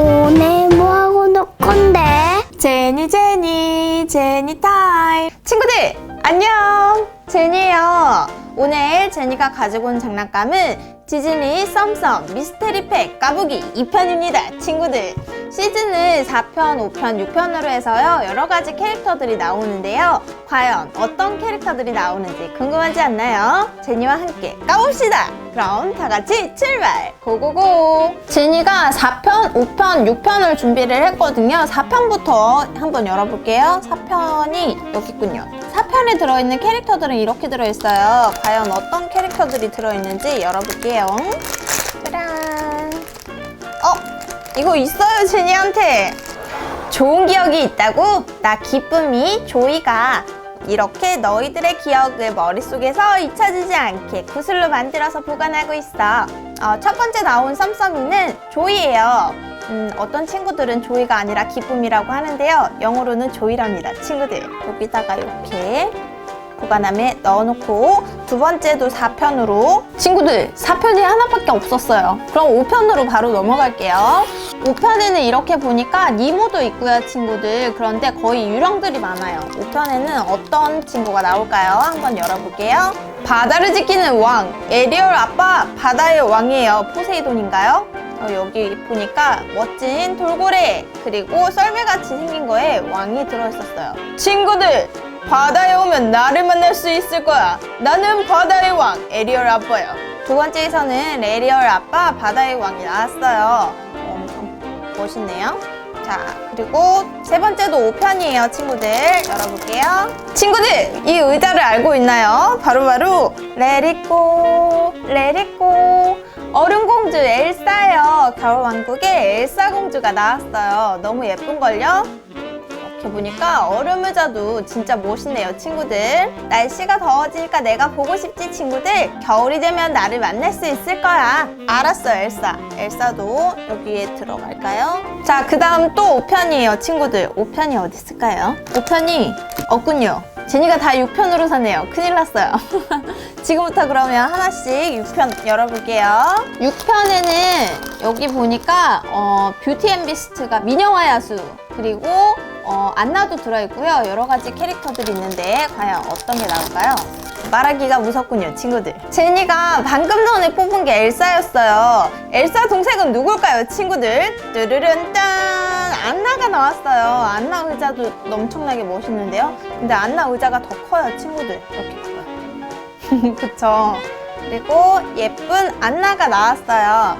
오늘 뭐하고 놀 건데? 제니 제니 제니 타임. 친구들 안녕! 제니예요. 오늘 제니가 가지고 온 장난감은 디즈니 썸썸 미스테리 팩 까부기 2편입니다 친구들. 시즌을 4편, 5편, 6편으로 해서요 여러 가지 캐릭터들이 나오는데요. 과연 어떤 캐릭터들이 나오는지 궁금하지 않나요? 제니와 함께 까봅시다 그럼 다 같이 출발. 고고고. 제니가 4편, 5편, 6편을 준비를 했거든요. 4편부터 한번 열어볼게요. 4편이 여기 있군요. 4편에 들어있는 캐릭터들은 이렇게 들어있어요. 과연 어떤 캐릭터들이 들어있는지 열어볼게요. 짜란. 어? 이거 있어요 제니한테. 좋은 기억이 있다고? 나 기쁨이 조이가 이렇게 너희들의 기억을 머릿속에서 잊혀지지 않게 구슬로 만들어서 보관하고 있어. 어, 첫 번째 나온 썸썸이는 조이예요. 음, 어떤 친구들은 조이가 아니라 기쁨이라고 하는데요. 영어로는 조이랍니다. 친구들 여기다가 이렇게 보관함에 넣어놓고 두 번째도 4편으로 친구들 4편이 하나밖에 없었어요. 그럼 5편으로 바로 넘어갈게요. 5편에는 이렇게 보니까 니모도 있고요, 친구들. 그런데 거의 유령들이 많아요. 5편에는 어떤 친구가 나올까요? 한번 열어볼게요. 바다를 지키는 왕, 에리얼 아빠, 바다의 왕이에요. 포세이돈인가요? 어, 여기 보니까 멋진 돌고래 그리고 썰매같이 생긴 거에 왕이 들어있었어요. 친구들, 바다에 오면 나를 만날 수 있을 거야. 나는 바다의 왕, 에리얼 아빠야. 두 번째에서는 에리얼 아빠, 바다의 왕이 나왔어요. 멋있네요. 자, 그리고 세 번째도 5편이에요, 친구들. 열어볼게요. 친구들, 이 의자를 알고 있나요? 바로바로 레리꼬, 레리꼬. 얼음공주 엘사예요. 겨울왕국에 엘사 공주가 나왔어요. 너무 예쁜걸요? 이렇게 보니까 얼음 의자도 진짜 멋있네요, 친구들. 날씨가 더워지니까 내가 보고 싶지, 친구들. 겨울이 되면 나를 만날 수 있을 거야. 알았어, 엘사. 엘사도 여기에 들어갈까요? 자, 그 다음 또 5편이에요, 친구들. 5편이 어디 있을까요? 5편이 없군요. 제니가 다 6편으로 사네요. 큰일 났어요. 지금부터 그러면 하나씩 6편 열어볼게요. 6편에는 여기 보니까 어, 뷰티 앤 비스트가 미녀와 야수 그리고 어, 안나도 들어있고요. 여러 가지 캐릭터들이 있는데 과연 어떤 게 나올까요? 말하기가 무섭군요, 친구들. 제니가 방금 전에 뽑은 게 엘사였어요. 엘사 동생은 누굴까요, 친구들? 뚜르른 짠! 안나가 나왔어요. 안나 의자도 엄청나게 멋있는데요. 근데 안나 의자가 더 커요, 친구들. 이렇게 커요. 그쵸. 그리고 예쁜 안나가 나왔어요.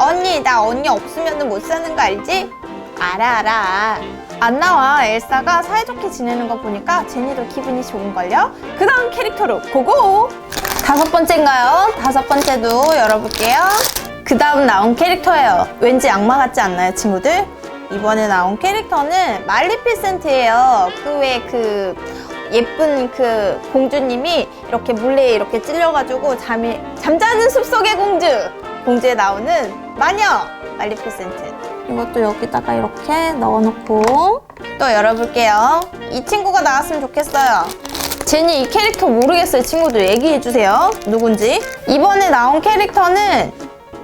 언니, 나 언니 없으면 못 사는 거 알지? 알아, 알아. 안나와 엘사가 사이좋게 지내는 거 보니까 제니도 기분이 좋은걸요? 그 다음 캐릭터로 고고! 다섯 번째인가요? 다섯 번째도 열어볼게요. 그 다음 나온 캐릭터예요. 왠지 악마 같지 않나요, 친구들? 이번에 나온 캐릭터는 말리피센트예요. 그 외에 그 예쁜 그 공주님이 이렇게 물레에 이렇게 찔려가지고 잠이 잠자는 숲속의 공주 공주에 나오는 마녀 말리피센트. 이것도 여기다가 이렇게 넣어놓고 또 열어볼게요. 이 친구가 나왔으면 좋겠어요. 제니 이 캐릭터 모르겠어요, 친구들 얘기해주세요. 누군지. 이번에 나온 캐릭터는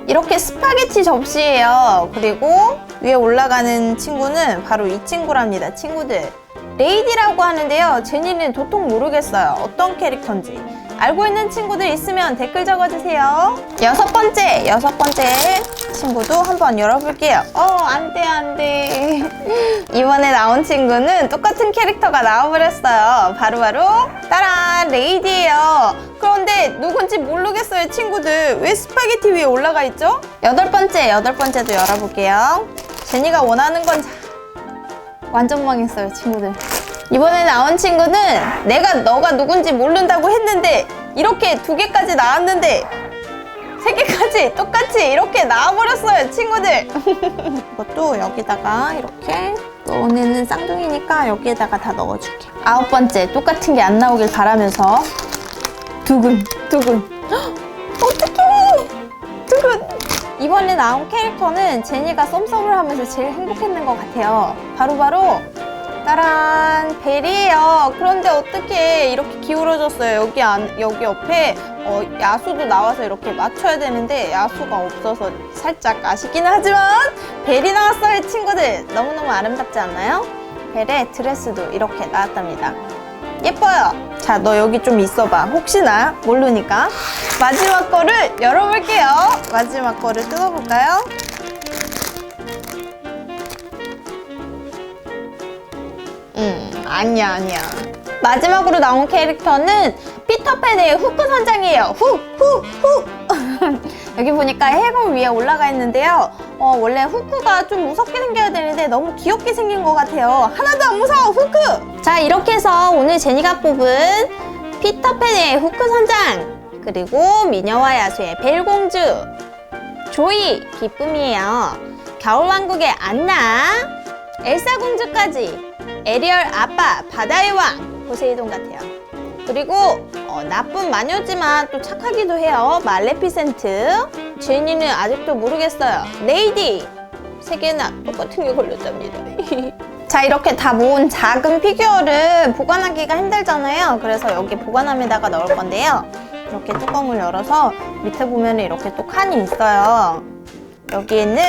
이렇게 스파게티 접시예요. 그리고 위에 올라가는 친구는 바로 이 친구랍니다, 친구들. 레이디라고 하는데요. 제니는 도통 모르겠어요. 어떤 캐릭터인지. 알고 있는 친구들 있으면 댓글 적어주세요. 여섯 번째, 여섯 번째 친구도 한번 열어볼게요. 어, 안 돼, 안 돼. 이번에 나온 친구는 똑같은 캐릭터가 나와버렸어요. 바로바로, 따란, 레이디예요. 그런데 누군지 모르겠어요, 친구들. 왜 스파게티 위에 올라가 있죠? 여덟 번째, 여덟 번째도 열어볼게요. 제니가 원하는 건 완전 망했어요, 친구들. 이번에 나온 친구는 내가 너가 누군지 모른다고 했는데 이렇게 두 개까지 나왔는데 세 개까지 똑같이 이렇게 나와버렸어요, 친구들. 이것도 여기다가 이렇게 너네는 쌍둥이니까 여기에다가 다 넣어줄게. 아홉 번째 똑같은 게 안 나오길 바라면서 두근 두근. 헉, 어떡해! 이번에 나온 캐릭터는 제니가 썸썸을 하면서 제일 행복했는 것 같아요. 바로 바로 따란 벨이에요. 그런데 어떻게 이렇게 기울어졌어요? 여기 안 여기 옆에 어, 야수도 나와서 이렇게 맞춰야 되는데 야수가 없어서 살짝 아쉽긴 하지만 벨이 나왔어요, 친구들. 너무너무 아름답지 않나요? 벨의 드레스도 이렇게 나왔답니다. 예뻐요. 자, 너 여기 좀 있어봐. 혹시나 모르니까. 마지막 거를 열어볼게요. 마지막 거를 뜯어볼까요? 음, 아니야, 아니야. 마지막으로 나온 캐릭터는 피터팬의 후크 선장이에요. 후, 후, 후. 여기 보니까 해골 위에 올라가 있는데요. 어, 원래 후크가 좀 무섭게 생겨야 되는데 너무 귀엽게 생긴 것 같아요. 하나도 안 무서워, 후크! 자, 이렇게 해서 오늘 제니가 뽑은 피터팬의 후크 선장, 그리고 미녀와 야수의 벨공주, 조이, 기쁨이에요. 겨울왕국의 안나, 엘사 공주까지, 에리얼 아빠, 바다의 왕, 포세이돈 같아요. 그리고 어, 나쁜 마녀지만 또 착하기도 해요. 말레피센트. 제니는 아직도 모르겠어요. 레이디. 세 개나 똑같은 게 걸렸답니다. 자 이렇게 다 모은 작은 피규어를 보관하기가 힘들잖아요. 그래서 여기 보관함에다가 넣을 건데요. 이렇게 뚜껑을 열어서 밑에 보면 이렇게 또 칸이 있어요. 여기에는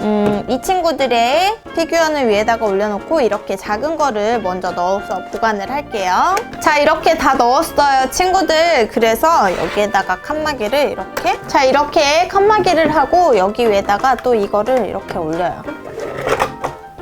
음, 이 친구들의 피규어는 위에다가 올려놓고 이렇게 작은 거를 먼저 넣어서 보관을 할게요. 자, 이렇게 다 넣었어요, 친구들. 그래서 여기에다가 칸막이를 이렇게. 자, 이렇게 칸막이를 하고 여기 위에다가 또 이거를 이렇게 올려요.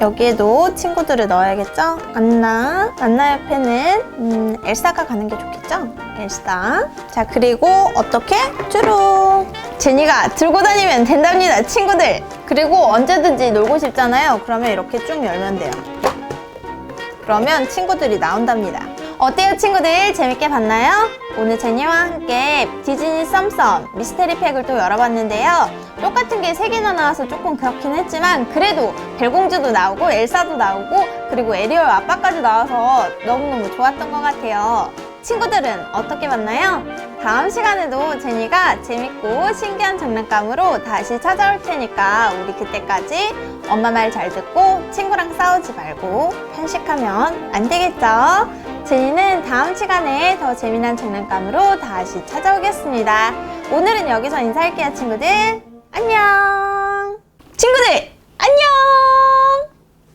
여기에도 친구들을 넣어야겠죠? 안나. 안나 옆에는 음, 엘사가 가는 게 좋겠죠? 엘사. 자, 그리고 어떻게? 쭈룩. 제니가 들고 다니면 된답니다, 친구들. 그리고 언제든지 놀고 싶잖아요. 그러면 이렇게 쭉 열면 돼요. 그러면 친구들이 나온답니다. 어때요, 친구들? 재밌게 봤나요? 오늘 제니와 함께 디즈니 썸썸 미스테리 팩을 또 열어봤는데요. 똑같은 게 세개나 나와서 조금 그렇긴 했지만 그래도 벨공주도 나오고 엘사도 나오고 그리고 에리얼 아빠까지 나와서 너무너무 좋았던 것 같아요. 친구들은 어떻게 봤나요? 다음 시간에도 제니가 재밌고 신기한 장난감으로 다시 찾아올 테니까 우리 그때까지 엄마 말 잘 듣고 친구랑 싸우지 말고 편식하면 안 되겠죠? 제니는 다음 시간에 더 재미난 장난감으로 다시 찾아오겠습니다. 오늘은 여기서 인사할게요, 친구들. 안녕! 친구들, 안녕!